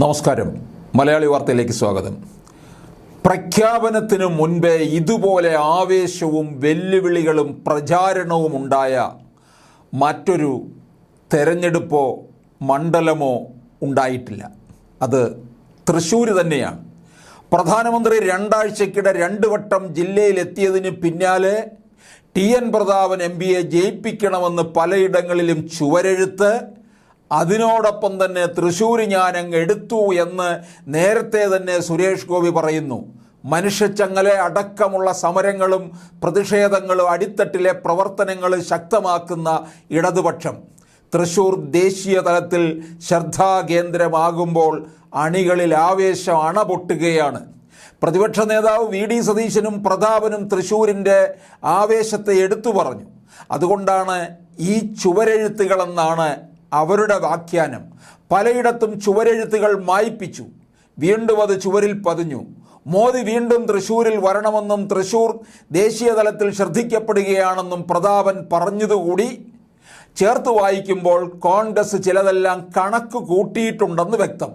നമസ്കാരം. മലയാളി വാർത്തയിലേക്ക് സ്വാഗതം. പ്രഖ്യാപനത്തിന് മുൻപേ ഇതുപോലെ ആവേശവും വെല്ലുവിളികളും പ്രചാരണവും ഉണ്ടായ മറ്റൊരു തെരഞ്ഞെടുപ്പോ മണ്ഡലമോ ഉണ്ടായിട്ടില്ല. അത് തൃശ്ശൂർ തന്നെയാണ്. പ്രധാനമന്ത്രി രണ്ടാഴ്ചക്കിടെ രണ്ട് വട്ടം ജില്ലയിലെത്തിയതിന് പിന്നാലെ ടി എൻ പ്രതാപൻ എം പിയെ ജയിപ്പിക്കണമെന്ന് പലയിടങ്ങളിലും ചുവരെഴുത്ത് അതിനോടൊപ്പം തന്നെ തൃശ്ശൂർ ഞാൻ അങ്ങ് എടുത്തു എന്ന് നേരത്തെ തന്നെ സുരേഷ് ഗോപി പറയുന്നു. മനുഷ്യച്ചങ്ങലെ അടക്കമുള്ള സമരങ്ങളും പ്രതിഷേധങ്ങളും അടിത്തട്ടിലെ പ്രവർത്തനങ്ങൾ ശക്തമാക്കുന്ന ഇടതുപക്ഷം. തൃശൂർ ദേശീയ തലത്തിൽ ശ്രദ്ധാകേന്ദ്രമാകുമ്പോൾ അണികളിൽ ആവേശം അണപൊട്ടുകയാണ്. പ്രതിപക്ഷ നേതാവ് വി ഡി സതീശനും പ്രതാപനും തൃശൂരിന്റെ ആവേശത്തെ എടുത്തു പറഞ്ഞു. അതുകൊണ്ടാണ് ഈ ചുവരെഴുത്തുകളെന്നാണ് അവരുടെ വ്യാഖ്യാനം പലയിടത്തും ചുവരെഴുത്തുകൾ മായ്പിച്ചു. വീണ്ടും അത് ചുവരിൽ പതിഞ്ഞു. മോദി വീണ്ടും തൃശൂരിൽ വരണമെന്നും തൃശൂർ ദേശീയതലത്തിൽ ശ്രദ്ധിക്കപ്പെടുകയാണെന്നും പ്രതാപൻ പറഞ്ഞതുകൂടി. ചേർത്ത് വായിക്കുമ്പോൾ കോൺഗ്രസ് ചിലതെല്ലാം കണക്ക് കൂട്ടിയിട്ടുണ്ടെന്ന് വ്യക്തം.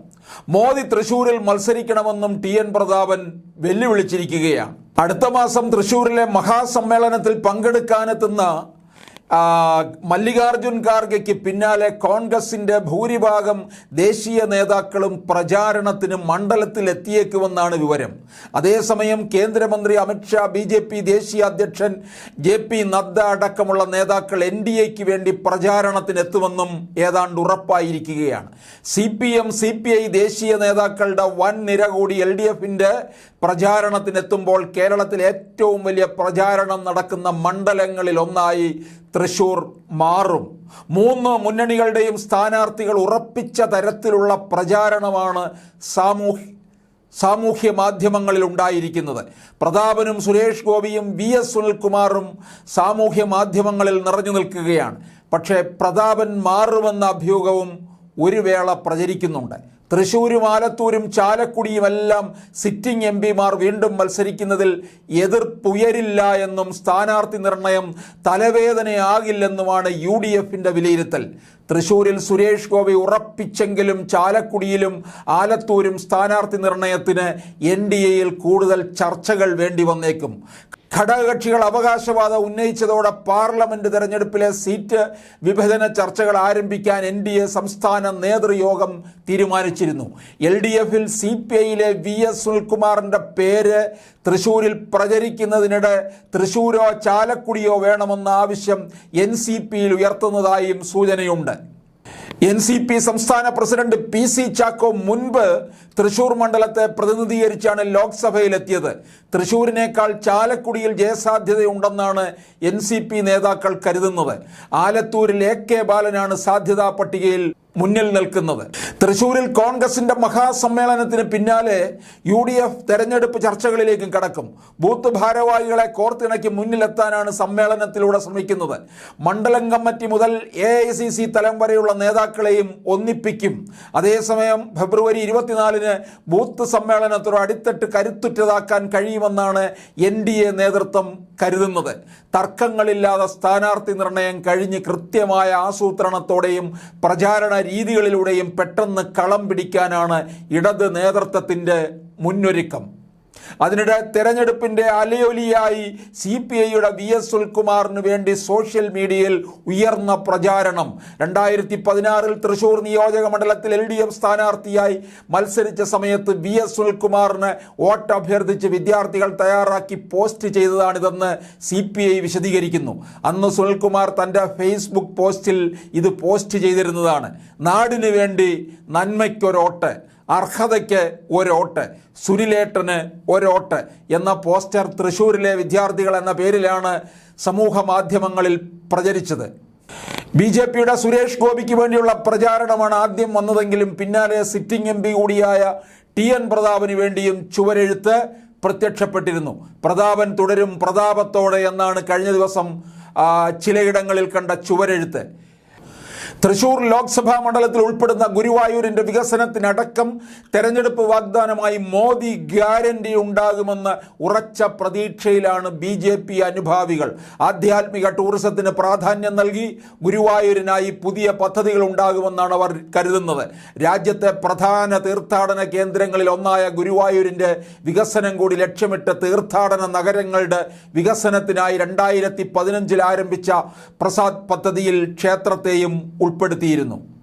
മോദി തൃശൂരിൽ മത്സരിക്കണമെന്നും ടി എൻ പ്രതാപൻ വെല്ലുവിളിച്ചിരിക്കുകയാണ്. അടുത്ത മാസം തൃശൂരിലെ മഹാസമ്മേളനത്തിൽ പങ്കെടുക്കാനെത്തുന്ന മല്ലികാർജുൻ ഖാർഗെക്ക് പിന്നാലെ കോൺഗ്രസിന്റെ ഭൂരിഭാഗം ദേശീയ നേതാക്കളും പ്രചാരണത്തിന് മണ്ഡലത്തിൽ എത്തിയേക്കുമെന്നാണ് വിവരം. അതേസമയം കേന്ദ്രമന്ത്രി അമിത്ഷാ ബി ജെ പി ദേശീയ അധ്യക്ഷൻ ജെ പി നദ്ദ അടക്കമുള്ള നേതാക്കൾ എൻ ഡി എക്ക് വേണ്ടി പ്രചാരണത്തിനെത്തുമെന്നും ഏതാണ്ട് ഉറപ്പായിരിക്കുകയാണ്. C P M C P I ദേശീയ നേതാക്കളുടെ വൻ നിര കൂടി എൽ ഡി എഫിന്റെ പ്രചാരണത്തിനെത്തുമ്പോൾ കേരളത്തിൽ ഏറ്റവും വലിയ പ്രചാരണം നടക്കുന്ന മണ്ഡലങ്ങളിൽ ഒന്നായി തൃശൂർ മാറും. മൂന്ന് മുന്നണികളുടെയും സ്ഥാനാർത്ഥികൾ ഉറപ്പിച്ച തരത്തിലുള്ള പ്രചാരണമാണ് സാമൂഹ്യ സാമൂഹ്യ മാധ്യമങ്ങളിൽ ഉണ്ടായിരിക്കുന്നത്. പ്രതാപനും സുരേഷ് ഗോപിയും വി എസ് സുനിൽകുമാറും സാമൂഹ്യ മാധ്യമങ്ങളിൽ നിറഞ്ഞു നിൽക്കുകയാണ്. പക്ഷേ പ്രതാപൻ മാറുമെന്ന അഭ്യൂഹവും ഒരു വേള പ്രചരിക്കുന്നുണ്ട്. തൃശൂരും ആലത്തൂരും ചാലക്കുടിയുമെല്ലാം സിറ്റിംഗ് എം പിമാർ വീണ്ടും മത്സരിക്കുന്നതിൽ എതിർപ്പുയരില്ല എന്നും സ്ഥാനാർത്ഥി നിർണയം തലവേദനയാകില്ലെന്നുമാണ് യു ഡി എഫിന്റെ വിലയിരുത്തൽ. തൃശൂരിൽ സുരേഷ് ഗോപി ഉറപ്പിച്ചെങ്കിലും ചാലക്കുടിയിലും ആലത്തൂരും സ്ഥാനാർത്ഥി നിർണയത്തിന് എൻ ഡി എയിൽ കൂടുതൽ ചർച്ചകൾ വേണ്ടി വന്നേക്കും. ഘടകകക്ഷികൾ അവകാശവാദം ഉന്നയിച്ചതോടെ പാർലമെന്റ് തെരഞ്ഞെടുപ്പിലെ സീറ്റ് വിഭജന ചർച്ചകൾ ആരംഭിക്കാൻ എൻ ഡി എ സംസ്ഥാന നേതൃയോഗം തീരുമാനിച്ചിരുന്നു. എൽ ഡി എഫിൽ സി പി ഐയിലെ വി എസ് സുനിൽകുമാറിന്റെ പേര് തൃശൂരിൽ പ്രചരിക്കുന്നതിനിടെ തൃശൂരോ ചാലക്കുടിയോ വേണമെന്ന ആവശ്യം എൻ സി പിയിൽ ഉയർത്തുന്നതായും സൂചനയുണ്ട്. എൻ സി പി സംസ്ഥാന പ്രസിഡന്റ് പി സി ചാക്കോ മുൻപ് തൃശൂർ മണ്ഡലത്തെ പ്രതിനിധീകരിച്ചാണ് ലോക്സഭയിലെത്തിയത്. തൃശൂരിനേക്കാൾ ചാലക്കുടിയിൽ ജയസാധ്യതയുണ്ടെന്നാണ് എൻ സി പി നേതാക്കൾ കരുതുന്നത്. ആലത്തൂരിൽ എ കെ ബാലനാണ് സാധ്യതാ പട്ടികയിൽ മുന്നിൽ നിൽക്കുന്നത്. തൃശൂരിൽ കോൺഗ്രസിന്റെ മഹാസമ്മേളനത്തിന് പിന്നാലെ യു ഡി എഫ് തെരഞ്ഞെടുപ്പ് ചർച്ചകളിലേക്കും കടക്കും. ബൂത്ത് ഭാരവാഹികളെ കോർത്തിണക്കി മുന്നിലെത്താനാണ് സമ്മേളനത്തിലൂടെ ശ്രമിക്കുന്നത്. മണ്ഡലം കമ്മിറ്റി മുതൽ എ ഐ സി സി തലം വരെയുള്ള നേതാക്കളെയും ഒന്നിപ്പിക്കും. അതേസമയം ഫെബ്രുവരി ഇരുപത്തിനാലിന് ബൂത്ത് സമ്മേളനത്തോട് അടിത്തട്ട് കരുത്തുറ്റതാക്കാൻ കഴിയുമെന്നാണ് എൻ ഡി എ നേതൃത്വം കരുതുന്നത്. തർക്കങ്ങളില്ലാതെ സ്ഥാനാർത്ഥി നിർണയം കഴിഞ്ഞ് കൃത്യമായ ആസൂത്രണത്തോടെയും പ്രചാരണ രീതികളിലൂടെയും പെട്ടെന്ന് കളം പിടിക്കാനാണ് ഇടത് നേതൃത്വത്തിന്റെ മുന്നൊരുക്കം. അതിനിടെ തെരഞ്ഞെടുപ്പിന്റെ അലയൊലിയായി സി പി ഐയുടെ വി എസ് സുൽകുമാറിന് വേണ്ടി സോഷ്യൽ മീഡിയയിൽ ഉയർന്ന പ്രചാരണം. രണ്ടായിരത്തി പതിനാറിൽ തൃശൂർ നിയോജക മണ്ഡലത്തിൽ എൽ ഡി എഫ് സ്ഥാനാർത്ഥിയായി മത്സരിച്ച സമയത്ത് വി എസ് സുൽകുമാറിന് വോട്ട് അഭ്യർത്ഥിച്ച് വിദ്യാർത്ഥികൾ തയ്യാറാക്കി പോസ്റ്റ് ചെയ്തതാണിതെന്ന് സി പി ഐ വിശദീകരിക്കുന്നു. അന്ന് സുനിൽകുമാർ തന്റെ ഫേസ്ബുക്ക് പോസ്റ്റിൽ ഇത് പോസ്റ്റ് ചെയ്തിരുന്നതാണ്. നാടിനു വേണ്ടി നന്മയ്ക്കൊരോട്ട്. അർഹതയ്ക്ക് ഒരോട്ട് സുനിലേട്ടന് ഒരോട്ട് എന്ന പോസ്റ്റർ തൃശ്ശൂരിലെ വിദ്യാർത്ഥികൾ എന്ന പേരിലാണ് സമൂഹ മാധ്യമങ്ങളിൽ പ്രചരിച്ചത്. ബി ജെ പിയുടെ സുരേഷ് ഗോപിക്ക് വേണ്ടിയുള്ള പ്രചാരണമാണ് ആദ്യം വന്നതെങ്കിലും പിന്നാലെ സിറ്റിംഗ് എം പി കൂടിയായ ടി എൻ പ്രതാപിന് വേണ്ടിയും ചുവരെഴുത്ത് പ്രത്യക്ഷപ്പെട്ടിരുന്നു. പ്രതാപൻ തുടരും പ്രതാപത്തോടെ എന്നാണ് കഴിഞ്ഞ ദിവസം ചിലയിടങ്ങളിൽ കണ്ട ചുവരെഴുത്ത്. തൃശൂർ ലോക്സഭാ മണ്ഡലത്തിൽ ഉൾപ്പെടുന്ന ഗുരുവായൂരിന്റെ വികസനത്തിനടക്കം തെരഞ്ഞെടുപ്പ് വാഗ്ദാനമായി മോദി ഗ്യാരണ്ടി ഉണ്ടാകുമെന്ന് ഉറച്ച പ്രതീക്ഷയിലാണ് ബി ജെ പി അനുഭാവികൾ. ആധ്യാത്മിക ടൂറിസത്തിന് പ്രാധാന്യം നൽകി ഗുരുവായൂരിനായി പുതിയ പദ്ധതികൾ ഉണ്ടാകുമെന്നാണ് അവർ കരുതുന്നത്. രാജ്യത്തെ പ്രധാന തീർത്ഥാടന കേന്ദ്രങ്ങളിൽ ഒന്നായ ഗുരുവായൂരിന്റെ വികസനം കൂടി ലക്ഷ്യമിട്ട് തീർത്ഥാടന നഗരങ്ങളുടെ വികസനത്തിനായി രണ്ടായിരത്തി പതിനഞ്ചിൽ ആരംഭിച്ച പ്രസാദ് പദ്ധതിയിൽ ക്ഷേത്രത്തെയും ഉൾപ്പെടുത്തിയിരുന്നു.